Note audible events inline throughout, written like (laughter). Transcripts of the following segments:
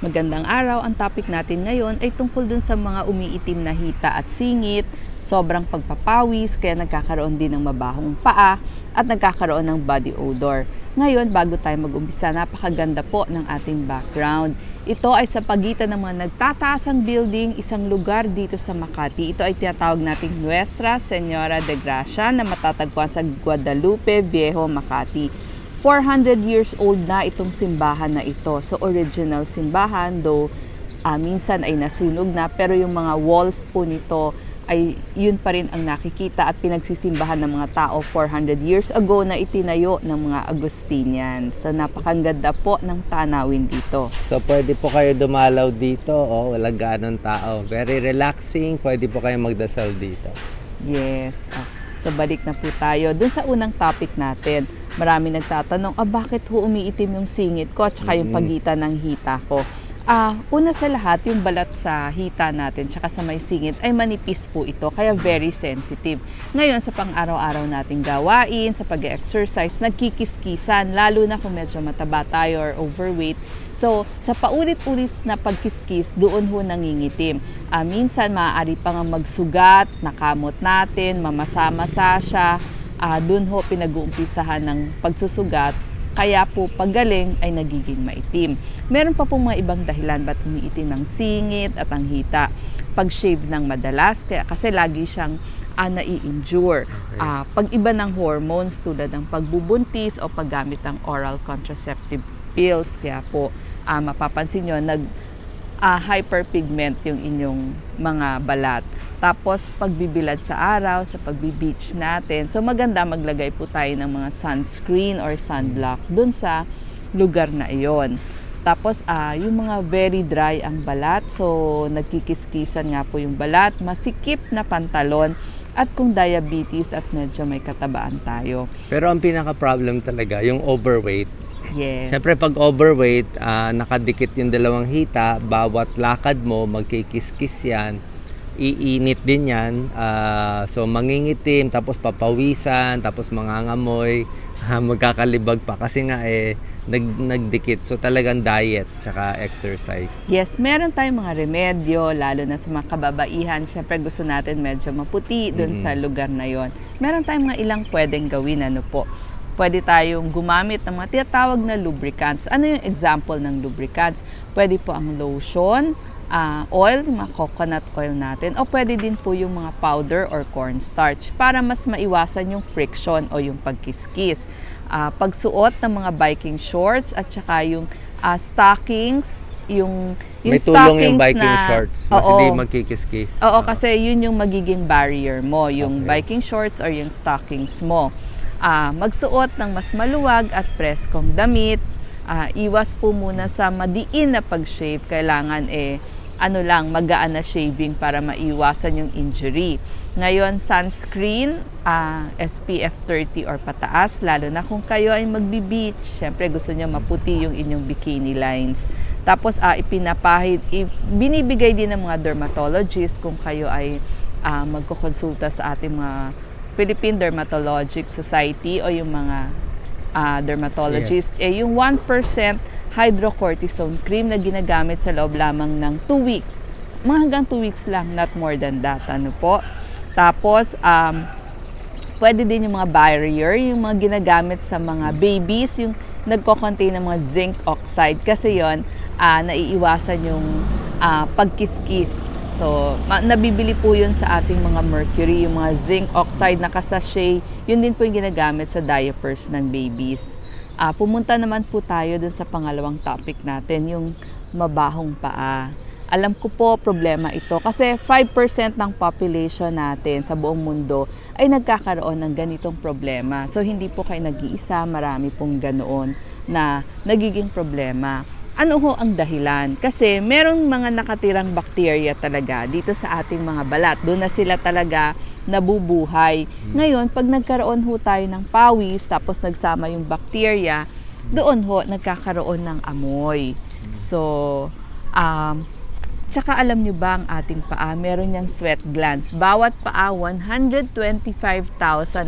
Magandang araw. Ang topic natin ngayon ay tungkol dun sa mga umiitim na hita at singit, sobrang pagpapawis, kaya nagkakaroon din ng mabahong paa at nagkakaroon ng body odor. Ngayon, bago tayo mag-umpisa, napakaganda po ng ating background. Ito ay sa pagitan ng mga nagtataasang building, isang lugar dito sa Makati. Ito ay tinatawag nating Nuestra Senora de Gracia na matatagpuan sa Guadalupe, Viejo, Makati. 400 years old na itong simbahan na ito. So original simbahan, though ah, minsan ay nasunog na, pero yung mga walls po nito ay yun pa rin ang nakikita at pinagsisimbahan ng mga tao 400 years ago na itinayo ng mga Agustinian. So napakaganda po ng tanawin dito. So pwede po kayo dumalaw dito, oh, walang ganong tao. Very relaxing, pwede po kayo magdasal dito. Yes. Ah, so balik na po tayo dun sa unang topic natin. Marami nagtatanong, ah, bakit ho umiitim yung singit ko at saka yung Mm. pagitan ng hita ko? Ah, una sa lahat, yung balat sa hita natin tsaka sa may singit ay manipis po ito, kaya very sensitive. Ngayon, sa pang-araw-araw nating gawain, sa pag-exercise, nagkikiskisan, lalo na kung medyo mataba tayo or overweight. So, sa paulit-ulit na pagkiskis, doon ho nangingitim. Ah, minsan, maaari pa nga magsugat, nakamot natin, mamasa-masa siya. Ah, doon ho pinag-uumpisahan ng pagsusugat. Kaya po paggaling ay nagiging maitim. Meron pa pong mga ibang dahilan ba't umiitim ang singit at ang hita. Pag-shave ng madalas, kaya kasi lagi siyang ah, nai-injure. Ah, pag iba ng hormones tulad ng pagbubuntis o paggamit ng oral contraceptive pills, kaya po ah, mapapansin nyo, nag ah, hyperpigment yung inyong mga balat. Tapos pagbibilad sa araw, sa pagbi-beach natin. So maganda maglagay po tayo ng mga sunscreen or sunblock dun sa lugar na iyon. Tapos ah, yung mga very dry ang balat, so nagkikiskisan nga po yung balat, masikip na pantalon, at kung diabetes at medyo may katabaan tayo. Pero ang pinaka-problem talaga, yung overweight. Yes. Siyempre pag overweight, ah, nakadikit yung dalawang hita, bawat lakad mo, magkikiskis yan, iinit din yan. Ah, so mangingitim, tapos papawisan, tapos mangangamoy, (laughs) ah, magkakalibag pa kasi nga eh, nag, nagdikit. So talagang diet, tsaka exercise. Yes, meron tayong mga remedyo, lalo na sa mga kababaihan. Siyempre gusto natin medyo maputi doon Mhm. sa lugar na yon. Meron tayong mga ilang pwedeng gawin, ano po. Pwede tayong gumamit ng mga tinatawag na lubricants. Ano yung example ng lubricants? Pwede po ang lotion, ah, oil, mga coconut oil natin, o pwede din po yung mga powder or cornstarch para mas maiwasan yung friction o yung pagkiskis. Ah, pagsuot ng mga biking shorts at saka yung ah, stockings, yung, yung May tulong yung biking na- shorts, mas Oo. hindi magkikiskis. Oo, kasi yun yung magiging barrier mo, yung Okay. biking shorts or yung stockings mo. Ah, magsuot ng mas maluwag at preskong damit. Ah, iwas po muna sa madiin na pag-shave. Kailangan eh, ano lang, magaan na shaving para maiwasan yung injury. Ngayon, sunscreen, ah, SPF 30 or pataas, lalo na kung kayo ay magbi-beach. Siyempre, gusto nyo maputi yung inyong bikini lines. Tapos, ah, ipinapahid, binibigay din ng mga dermatologist kung kayo ay ah, magkukonsulta sa ating mga Philippine Dermatologic Society o yung mga ah, dermatologist, eh yung 1% hydrocortisone cream na ginagamit sa loob lamang ng 2 weeks. Mga hanggang 2 weeks lang, not more than that. Ano po? Tapos, um, pwede din yung mga barrier, yung mga ginagamit sa mga babies, yung nagko-contain ng mga zinc oxide. Kasi yon ah, naiiwasan yung ah, pagkiskis. So, ma- nabibili po yun sa ating mga mercury, yung mga zinc oxide na kasashay. Yun din po yung ginagamit sa diapers ng babies. Ah, pumunta naman po tayo dun sa pangalawang topic natin, yung mabahong paa. Alam ko po problema ito kasi 5% ng population natin sa buong mundo ay nagkakaroon ng ganitong problema. So hindi po kayo nag-iisa, marami pong ganoon na nagiging problema. Ano ho ang dahilan? Kasi merong mga nakatirang bakterya talaga dito sa ating mga balat. Doon na sila talaga nabubuhay. Ngayon, pag nagkaroon ho tayo ng pawis, tapos nagsama yung bakterya, doon ho nagkakaroon ng amoy. So, um, Tsaka alam nyo ba ang ating paa, meron niyang sweat glands. Bawat paa, 125,000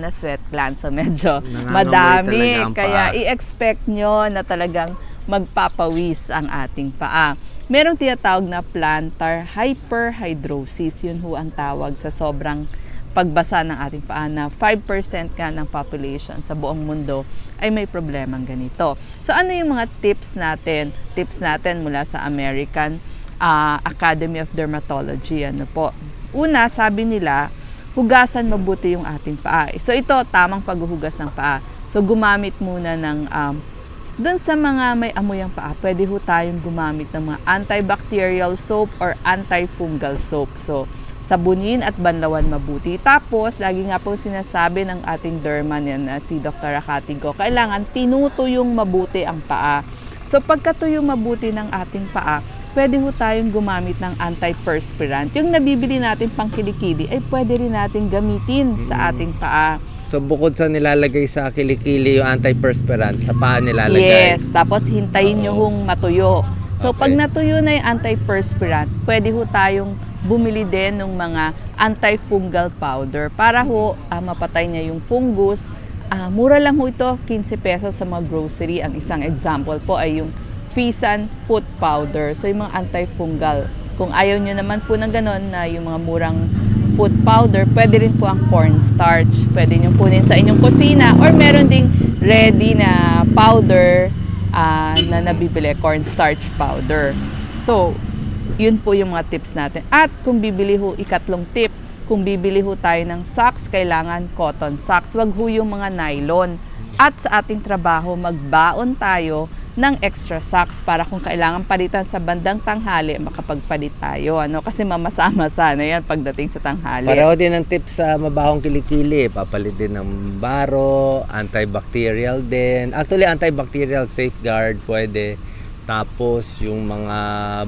na sweat glands. So medyo Nangangamoy madami. Kaya i-expect nyo na talagang magpapawis ang ating paa. Merong tinatawag na plantar hyperhidrosis. Yun ho ang tawag sa sobrang pagbasa ng ating paa na 5% ka ng population sa buong mundo ay may problemang ganito. So ano yung mga tips natin? Tips natin mula sa American ah, Academy of Dermatology. Ano po? Una, sabi nila, hugasan mabuti yung ating paa. So ito, tamang paghuhugas ng paa. So gumamit muna ng um, doon sa mga may amoy ang paa, pwede ho tayong gumamit ng mga antibacterial soap or antifungal soap. So, sabunin at banlawan mabuti. Tapos, lagi nga po sinasabi ng ating derman yan na si Dr. Akatigo, kailangan tinutuyong mabuti ang paa. So, pagkatuyong mabuti ng ating paa, pwede ho tayong gumamit ng antiperspirant. Yung nabibili natin pang kilikili, ay pwede rin natin gamitin sa Mm. ating paa. So bukod sa nilalagay sa kilikili yung antiperspirant, sa paa nilalagay. Yes, tapos hintayin nyo Oo. hong matuyo. So Okay. pag natuyo na yung antiperspirant, pwede ho tayong bumili din ng mga antifungal powder para ho ah, mapatay niya yung fungus. Ah, mura lang ho ito, 15 pesos sa mga grocery. Ang isang example po ay yung Fisan foot powder. So yung mga antifungal. Kung ayaw nyo naman po ng ganon na yung mga murang food powder, pwede rin po ang cornstarch. Pwede nyo kunin sa inyong kusina or meron ding ready na powder ah, na nabibili, cornstarch powder. So, yun po yung mga tips natin. At kung bibili ho, ikatlong tip, kung bibili ho tayo ng socks, kailangan cotton socks. Wag ho yung mga nylon. At sa ating trabaho, magbaon tayo ng extra socks para kung kailangan palitan sa bandang tanghali, makapagpalit tayo. Ano? Kasi mamasa-masa (laughs) na yan pagdating sa tanghali. Pareho din ang tips sa mabahong kilikili. Papalit din ng baro, antibacterial din. Actually, antibacterial safeguard pwede. Tapos, yung mga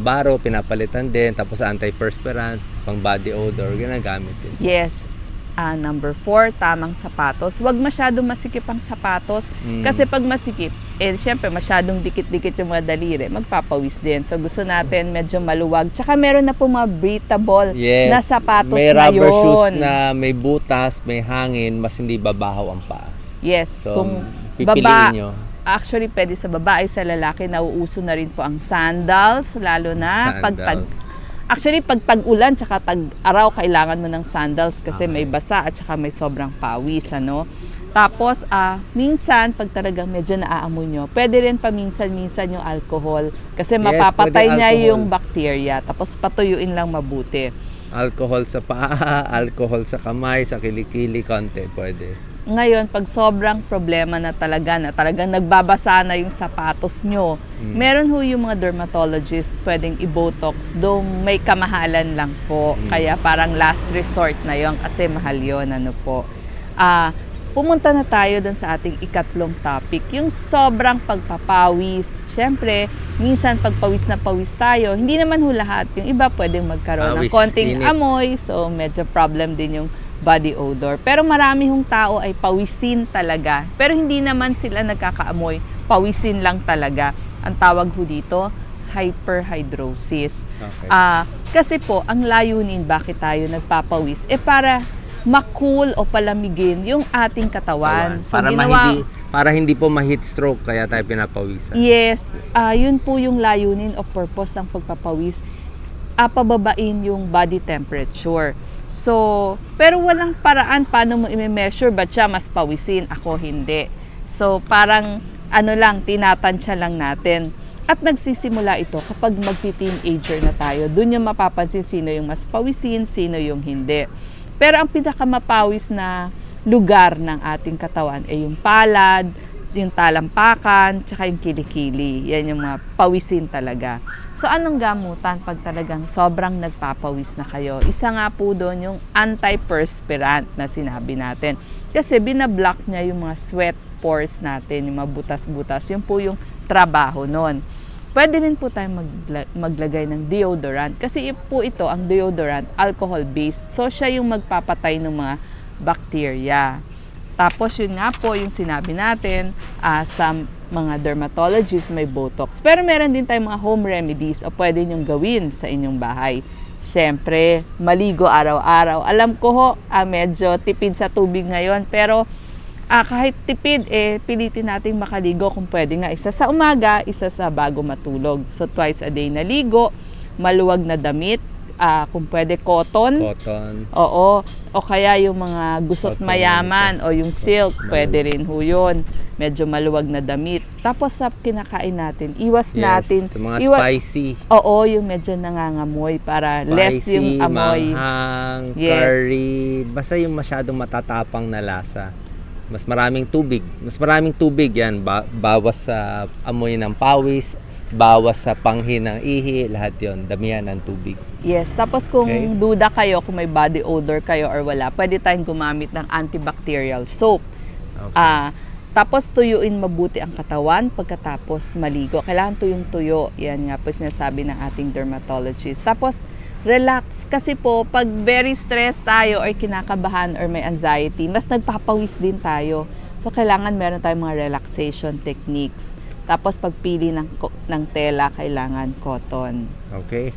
baro, pinapalitan din. Tapos, antiperspirant, pang body odor, ginagamit din. Yes. Ah, number four, tamang sapatos. Huwag masyadong masikip ang sapatos. Mm. Kasi pag masikip, eh syempre masyadong dikit-dikit yung mga daliri, magpapawis din. So gusto natin medyo maluwag. Tsaka meron na po mga breathable Yes. na sapatos may rubber ngayon. shoes na may butas, may hangin, mas hindi babahaw ang paa. Yes, So, kung pipiliin baba, nyo. actually pwede sa babae, sa lalaki, nauuso na rin po ang sandals, lalo na pag tag Sandals. Actually, pag tag-ulan tsaka tag-araw, kailangan mo ng sandals kasi Okay. may basa at tsaka may sobrang pawis, ano? Tapos, ah, minsan, pag talagang medyo naaamoy nyo, pwede rin paminsan-minsan yung alcohol kasi Yes, mapapatay niya alcohol. yung bacteria. Tapos, patuyuin lang mabuti. Alcohol sa paa, (laughs) alcohol sa kamay, sa kilikili, konti, pwede. Ngayon, pag sobrang problema na talaga, na talagang nagbabasa na yung sapatos nyo, Mm. meron ho yung mga dermatologist pwedeng i-botox, though may kamahalan lang po. Mm. Kaya parang last resort na yon kasi mahal yon ano po. Ah, pumunta na tayo dun sa ating ikatlong topic, yung sobrang pagpapawis. Siyempre, minsan pagpawis na pawis tayo, hindi naman ho lahat. Yung iba pwedeng magkaroon ng Pawis, konting init. amoy, so medyo problem din yung body odor. Pero marami hong tao ay pawisin talaga. Pero hindi naman sila nagkakaamoy. Pawisin lang talaga. Ang tawag ho dito, hyperhidrosis. Okay. Ah, kasi po, ang layunin bakit tayo nagpapawis, eh para makul o palamigin yung ating katawan. So, para, ginawa- mahindi, para hindi po ma-heat stroke, kaya tayo pinapawisan. Yes, ah yun po yung layunin o purpose ng pagpapawis. Ah, pababain yung body temperature. So, pero walang paraan paano mo i-measure ba siya mas pawisin, ako hindi. So, parang ano lang, tinatansya lang natin. At nagsisimula ito kapag magti-teenager na tayo. Doon yung mapapansin sino yung mas pawisin, sino yung hindi. Pero ang pinakamapawis na lugar ng ating katawan ay yung palad, yung talampakan, tsaka yung kilikili. Yan yung mga pawisin talaga. So, anong gamutan pag talagang sobrang nagpapawis na kayo? Isa nga po doon yung antiperspirant na sinabi natin. Kasi binablock niya yung mga sweat pores natin, yung mga butas-butas. Yun po yung trabaho nun. Pwede rin po tayong magla- maglagay ng deodorant. Kasi po ito, ang deodorant, alcohol-based. So, siya yung magpapatay ng mga bacteria. Tapos yun nga po yung sinabi natin ah, sa mga dermatologists may botox. Pero meron din tayong mga home remedies o pwede nyong gawin sa inyong bahay. Siyempre, maligo araw-araw. Alam ko ho, ah, medyo tipid sa tubig ngayon pero ah, kahit tipid, eh, pilitin natin makaligo kung pwede nga. Isa sa umaga, isa sa bago matulog. So, twice a day naligo, maluwag na damit, ah, kung pwede cotton, Cotton. Oo. O kaya yung mga gusot Cotton, mayaman o yung silk, maluwag. pwede rin ho yun. Medyo maluwag na damit. Tapos sa kinakain natin, iwas Yes, natin. mga iwa- spicy. Oo, yung medyo nangangamoy para less Spicy, yung amoy. manghang, Yes. curry, basta yung masyadong matatapang na lasa. Mas maraming tubig. Mas maraming tubig yan. Ba- bawas sa amoy ng pawis, bawas sa panghi ng ihi, lahat yon Damihan ng tubig. Yes. Tapos kung Okay. duda kayo, kung may body odor kayo or wala, pwede tayong gumamit ng antibacterial soap. Okay. Ah, tapos tuyuin mabuti ang katawan pagkatapos maligo. Kailangan tuyong-tuyo. Yan nga po sinasabi ng ating dermatologist. Tapos relax kasi po pag very stressed tayo or kinakabahan or may anxiety, mas nagpapawis din tayo. So kailangan meron tayong mga relaxation techniques. Tapos pagpili ng ng tela kailangan cotton. okay.